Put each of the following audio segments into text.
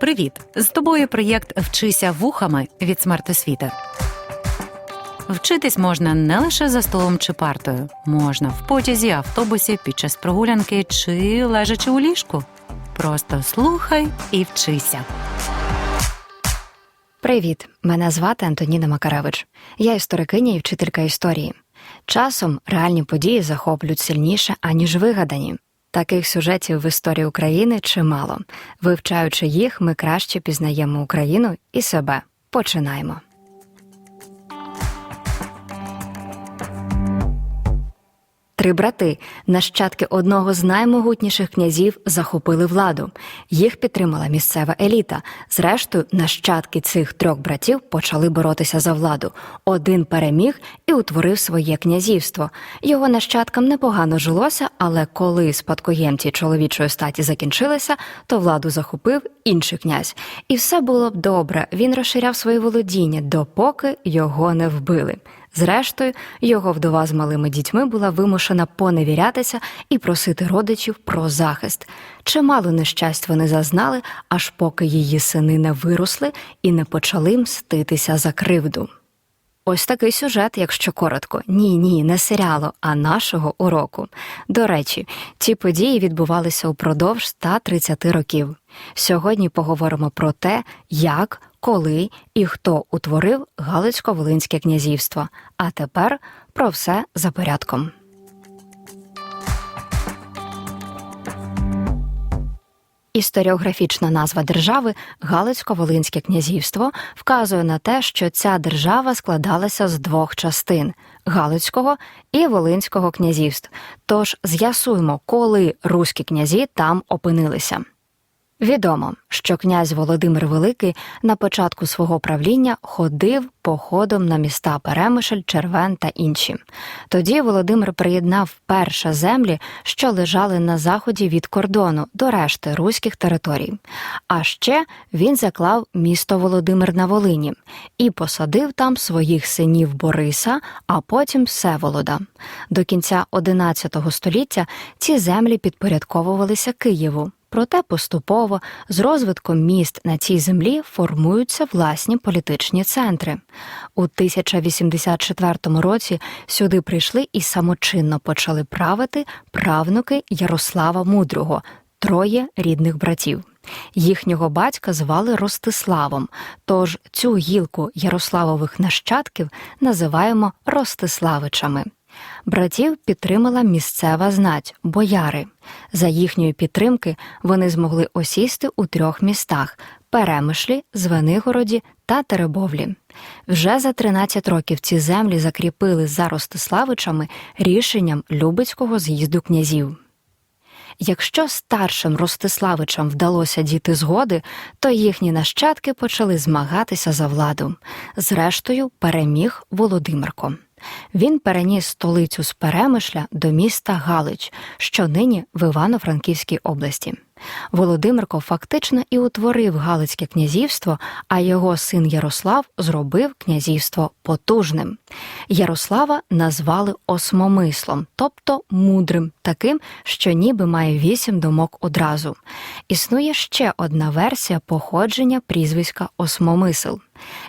Привіт! З тобою проєкт Вчися вухами від смертосвіти. Вчитись можна не лише за столом чи партою, можна в потязі, автобусі, під час прогулянки чи лежачи у ліжку. Просто слухай і вчися. Привіт! Мене звати Антоніна Макаревич. Я історикиня і вчителька історії. Часом реальні події захоплюють сильніше, аніж вигадані. Таких сюжетів в історії України чимало. Вивчаючи їх, ми краще пізнаємо Україну і себе. Починаємо. Три брати, нащадки одного з наймогутніших князів, захопили владу. Їх підтримала місцева еліта. Зрештою, нащадки цих трьох братів почали боротися за владу. Один переміг і утворив своє князівство. Його нащадкам непогано жилося, але коли спадкоємці чоловічої статі закінчилися, то владу захопив інший князь. І все було б добре. Він розширяв свої володіння, допоки його не вбили. Зрештою, його вдова з малими дітьми була вимушена поневірятися і просити родичів про захист. Чимало нещасть вони зазнали, аж поки її сини не виросли і не почали мститися за кривду. Ось такий сюжет, якщо коротко. Ні, ні, не серіалу, а нашого уроку. До речі, ці події відбувалися упродовж 130 років. Сьогодні поговоримо про те, як, коли і хто утворив Галицько-Волинське князівство. А тепер про все за порядком. Історіографічна назва держави Галицько-Волинське князівство вказує на те, що ця держава складалася з двох частин Галицького і Волинського князівств. Тож з'ясуємо, коли руські князі там опинилися. Відомо, що князь Володимир Великий на початку свого правління ходив походом на міста Перемишль, Червен та інші. Тоді Володимир приєднав перше землі, що лежали на заході від кордону до решти руських територій. А ще він заклав місто Володимир на Волині і посадив там своїх синів Бориса, а потім Всеволода. До кінця XI століття ці землі підпорядковувалися Києву. Проте поступово з розвитком міст на цій землі формуються власні політичні центри. У 1084 році сюди прийшли і самочинно почали правити правнуки Ярослава Мудрого, троє рідних братів. Їхнього батька звали Ростиславом, тож цю гілку Ярославових нащадків називаємо Ростиславичами. Братів підтримала місцева знать бояри. За їхньої підтримки вони змогли осісти у трьох містах Перемишлі, Звенигороді та Теребовлі. Вже за 13 років ці землі закріпили за Ростиславичами рішенням Любецького з'їзду князів. Якщо старшим Ростиславичам вдалося діти згоди, то їхні нащадки почали змагатися за владу. Зрештою, переміг Володимирко. Він переніс столицю з Перемишля до міста Галич, що нині в Івано-Франківській області. Володимирко фактично і утворив Галицьке князівство, а його син Ярослав зробив князівство потужним. Ярослава назвали осмомислом, тобто мудрим, таким, що ніби має вісім думок одразу. Існує ще одна версія походження прізвиська Осмомисл.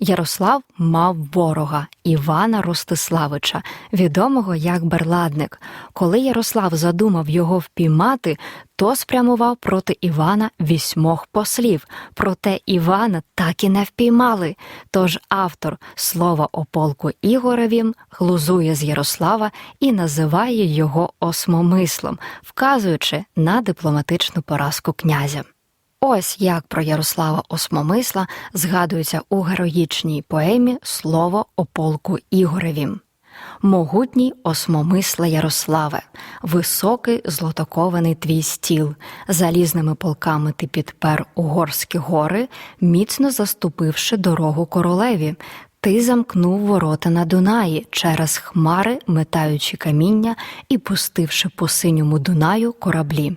Ярослав мав ворога Івана Ростиславича, відомого як Берладник. Коли Ярослав задумав його впіймати, то спрямував проти Івана вісьмох послів, проте Івана так і не впіймали. Тож автор слова о полку Ігоревім глузує з Ярослава і називає його осмомислом, вказуючи на дипломатичну поразку князя. Ось як про Ярослава Осмомисла згадується у героїчній поемі Слово о полку Ігоревім. Могутній осмомисла Ярославе, високий злотокований твій стіл, залізними полками ти підпер угорські гори, міцно заступивши дорогу королеві. Ти замкнув ворота на Дунаї через хмари, метаючи каміння і пустивши по синьому Дунаю кораблі.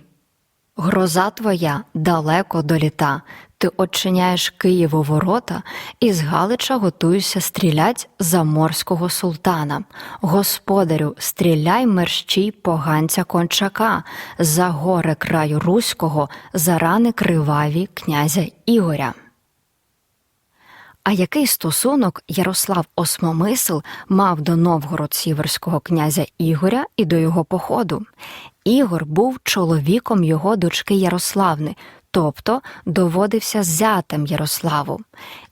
Гроза твоя далеко доліта. Ти очиняєш Києву ворота, і з Галича готуєшся стрілять за морського султана. Господарю, стріляй мерщій поганця кончака, за горе краю руського, за рани криваві князя Ігоря. А який стосунок Ярослав Осмомисл мав до новгород-сіверського князя Ігоря і до його походу? Ігор був чоловіком його дочки Ярославни, тобто доводився зятем Ярославу.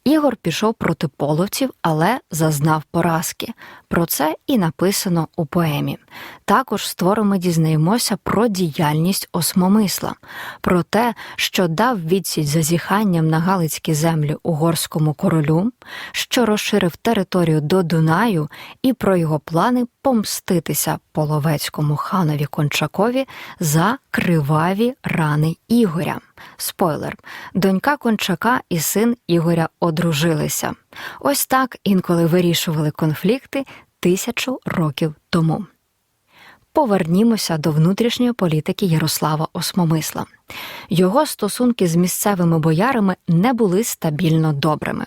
Ігор пішов проти половців, але зазнав поразки. Про це і написано у поемі. Також з дізнаємося про діяльність осмомисла, про те, що дав відсіч зазіханням на галицькі землі угорському королю, що розширив територію до Дунаю, і про його плани помститися половецькому ханові Кончакові за криваві рани Ігоря. Спойлер: донька Кончака і син Ігоря одружилися. Ось так інколи вирішували конфлікти тисячу років тому. Повернімося до внутрішньої політики Ярослава Осмомисла. Його стосунки з місцевими боярами не були стабільно добрими.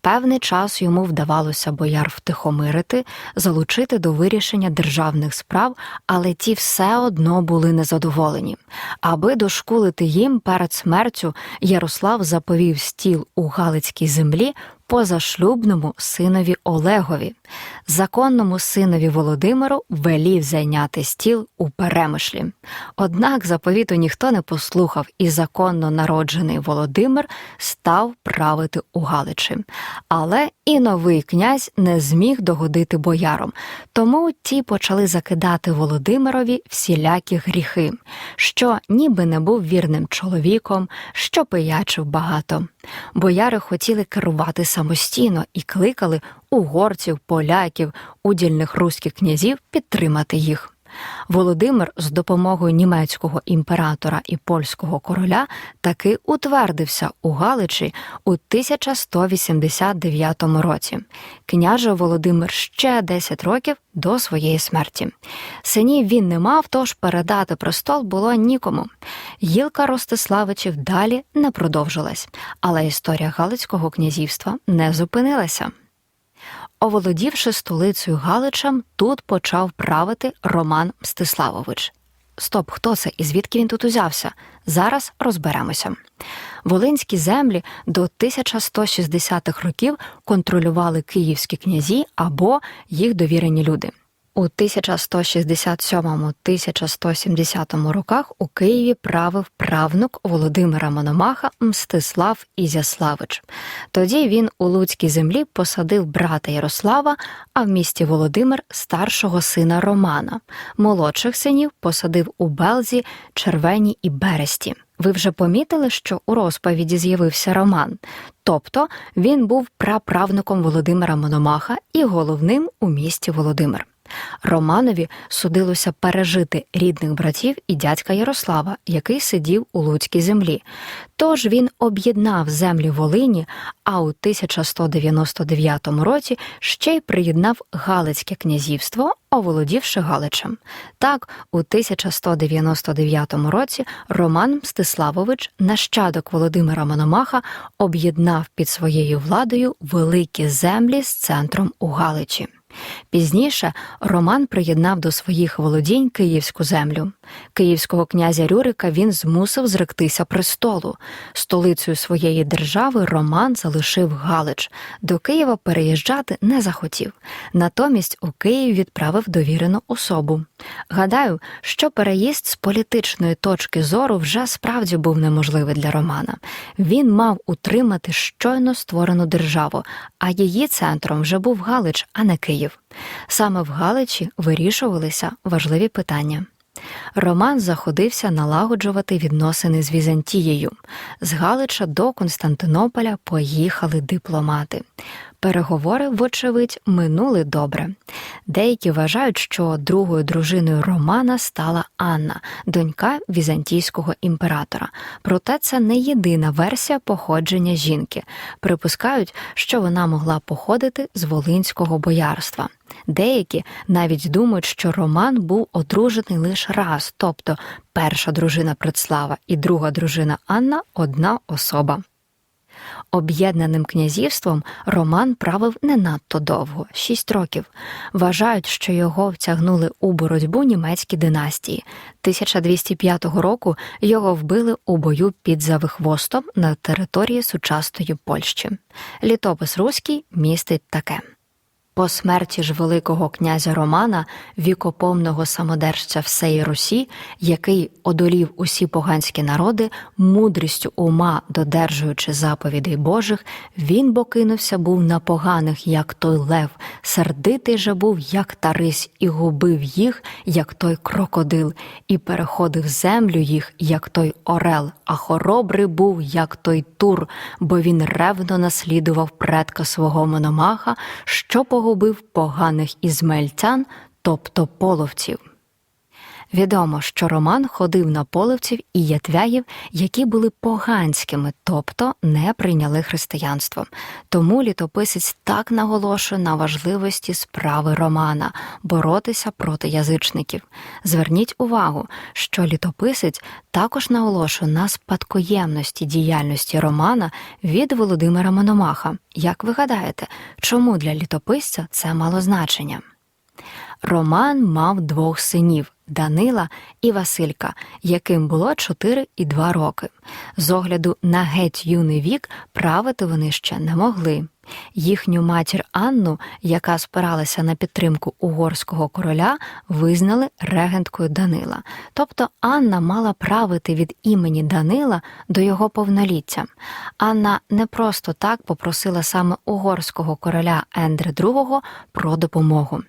Певний час йому вдавалося бояр втихомирити, залучити до вирішення державних справ, але ті все одно були незадоволені. Аби дошкулити їм перед смертю, Ярослав заповів стіл у Галицькій землі позашлюбному синові Олегові. Законному синові Володимиру велів зайняти стіл у перемишлі. Однак заповіту ніхто не послухав, і законно народжений Володимир став правити у Галичі. Але і новий князь не зміг догодити боярам, тому ті почали закидати Володимирові всілякі гріхи, що ніби не був вірним чоловіком, що пиячив багато. Бояри хотіли керувати самостійно і кликали угорців, поляків, удільних руських князів підтримати їх. Володимир з допомогою німецького імператора і польського короля таки утвердився у Галичі у 1189 році. Княже Володимир ще 10 років до своєї смерті. Синів він не мав, тож передати престол було нікому. Гілка Ростиславичів далі не продовжилась, але історія Галицького князівства не зупинилася. Оволодівши столицею Галичем, тут почав правити Роман Мстиславович. Стоп, хто це і звідки він тут узявся? Зараз розберемося. Волинські землі до 1160-х років контролювали київські князі або їх довірені люди. У 1167-1170 роках у Києві правив правнук Володимира Мономаха Мстислав Ізяславич. Тоді він у Луцькій землі посадив брата Ярослава, а в місті Володимир старшого сина Романа. Молодших синів посадив у Белзі, Червені і Бересті. Ви вже помітили, що у розповіді з'явився Роман, тобто він був праправнуком Володимира Мономаха і головним у місті Володимир. Романові судилося пережити рідних братів і дядька Ярослава, який сидів у Луцькій землі. Тож він об'єднав землі Волині, а у 1199 році ще й приєднав Галицьке князівство, оволодівши Галичем. Так, у 1199 році Роман Мстиславович, нащадок Володимира Мономаха, об'єднав під своєю владою великі землі з центром у Галичі. Пізніше Роман приєднав до своїх володінь київську землю. Київського князя Рюрика він змусив зректися престолу. Столицею своєї держави Роман залишив Галич. До Києва переїжджати не захотів. Натомість у Київ відправив довірену особу. Гадаю, що переїзд з політичної точки зору вже справді був неможливий для Романа. Він мав утримати щойно створену державу, а її центром вже був Галич, а не Київ. Саме в Галичі вирішувалися важливі питання. Роман заходився налагоджувати відносини з Візантією. З Галича до Константинополя поїхали дипломати. Переговори, вочевидь, минули добре. Деякі вважають, що другою дружиною Романа стала Анна, донька візантійського імператора. Проте це не єдина версія походження жінки. Припускають, що вона могла походити з волинського боярства. Деякі навіть думають, що Роман був одружений лише раз, тобто перша дружина Предслава і друга дружина Анна одна особа. Об'єднаним князівством Роман правив не надто довго шість років. Вважають, що його втягнули у боротьбу німецькі династії. 1205 року його вбили у бою під Завихвостом на території сучасної Польщі. Літопис руський містить таке. По смерті ж Великого князя Романа, вікопомного самодержця всеї Русі, який одолів усі поганські народи, мудрістю ума, додержуючи заповідей Божих, він бо кинувся був на поганих, як той лев, сердитий же був, як тарись, і губив їх, як той крокодил, і переходив землю їх, як той орел, а хоробрий був, як той тур, бо він ревно наслідував предка свого мономаха, що погубив поганих ізмельцян, тобто половців. Відомо, що Роман ходив на половців і ятвяїв, які були поганськими, тобто не прийняли християнство. Тому літописець так наголошує на важливості справи Романа боротися проти язичників. Зверніть увагу, що літописець також наголошує на спадкоємності діяльності Романа від Володимира Мономаха. Як ви гадаєте, чому для літописця це мало значення? Роман мав двох синів Данила і Василька, яким було 4 і 2 роки. З огляду на геть юний вік правити вони ще не могли. Їхню матір Анну, яка спиралася на підтримку угорського короля, визнали регенткою Данила. Тобто Анна мала правити від імені Данила до його повноліття. Анна не просто так попросила саме угорського короля Ендре II про допомогу.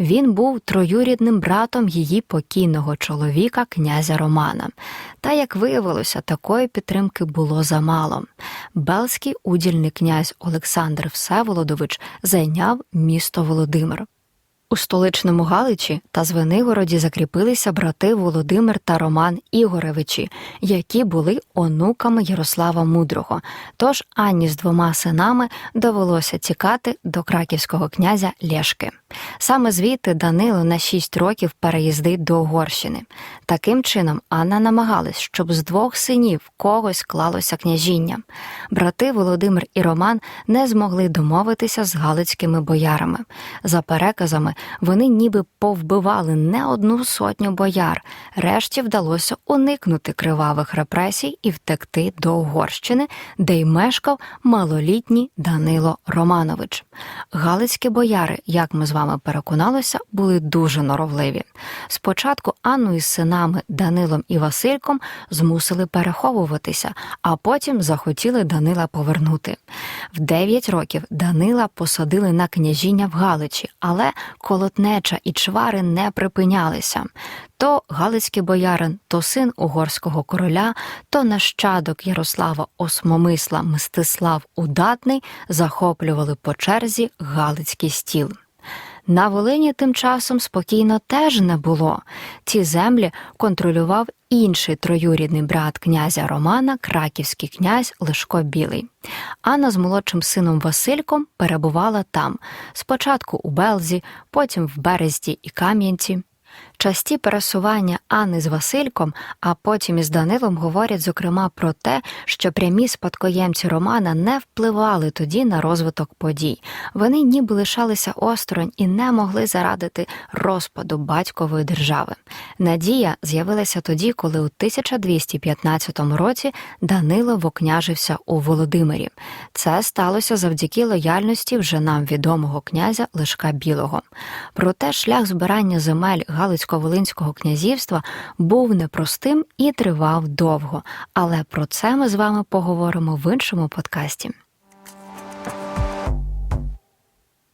Він був троюрідним братом її покійного чоловіка, князя Романа. Та, як виявилося, такої підтримки було замало. Белський удільний князь Олександр Всеволодович зайняв місто Володимир. У столичному Галичі та Звенигороді закріпилися брати Володимир та Роман Ігоревичі, які були онуками Ярослава Мудрого. Тож Анні з двома синами довелося тікати до краківського князя Лєшки. Саме звідти Данило на шість років переїздить до Угорщини. Таким чином, Анна намагалась, щоб з двох синів когось клалося княжіння. Брати Володимир і Роман не змогли домовитися з галицькими боярами. За переказами, вони ніби повбивали не одну сотню бояр. Решті вдалося уникнути кривавих репресій і втекти до Угорщини, де й мешкав малолітній Данило Романович. Галицькі бояри, як ми з вами переконалися, були дуже норовливі. Спочатку Анну із синами Данилом і Васильком змусили переховуватися, а потім захотіли Данила повернути. В 9 років Данила посадили на княжіння в Галичі, але колотнеча і чвари не припинялися. То галицький боярин, то син угорського короля, то нащадок Ярослава Осмомисла Мстислав Удатний захоплювали по черзі галицький стіл. На Волині тим часом спокійно теж не було. Ці землі контролював інший троюрідний брат князя Романа, краківський князь Лешко Білий. Анна з молодшим сином Васильком перебувала там, спочатку у Белзі, потім в Березді і Кам'янці. Часті пересування Анни з Васильком, а потім із Данилом говорять зокрема про те, що прямі спадкоємці Романа не впливали тоді на розвиток подій. Вони ніби лишалися осторонь і не могли зарадити розпаду батькової держави. Надія з'явилася тоді, коли у 1215 році Данило вокняжився у Володимирі. Це сталося завдяки лояльності вже нам відомого князя Лешка Білого. Проте шлях збирання земель Галицько-Волинського князівства був непростим і тривав довго. Але про це ми з вами поговоримо в іншому подкасті.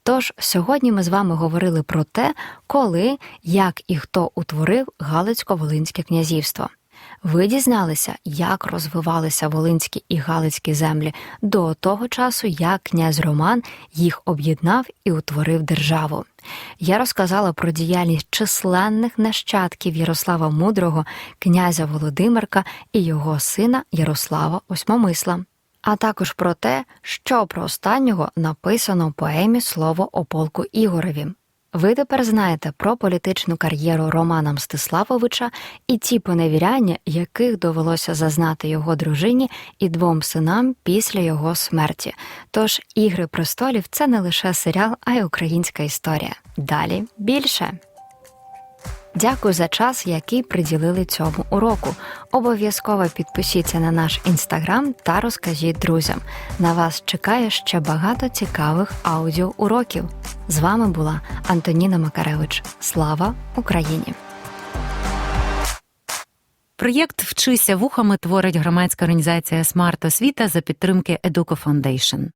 Тож сьогодні ми з вами говорили про те, коли, як і хто утворив Галицько-Волинське князівство. Ви дізналися, як розвивалися волинські і галицькі землі до того часу, як князь Роман їх об'єднав і утворив державу. Я розказала про діяльність численних нащадків Ярослава Мудрого, князя Володимирка і його сина Ярослава Осьмомисла, а також про те, що про останнього написано в поемі Слово о полку Ігореві. Ви тепер знаєте про політичну кар'єру Романа Мстиславовича і ті поневіряння, яких довелося зазнати його дружині і двом синам після його смерті. Тож Ігри престолів це не лише серіал, а й українська історія. Далі більше. Дякую за час, який приділили цьому уроку. Обов'язково підпишіться на наш інстаграм та розкажіть друзям. На вас чекає ще багато цікавих аудіоуроків. З вами була Антоніна Макаревич. Слава Україні! Проєкт Вчися вухами творить громадська організація Смарт Освіта за підтримки Educo Foundation.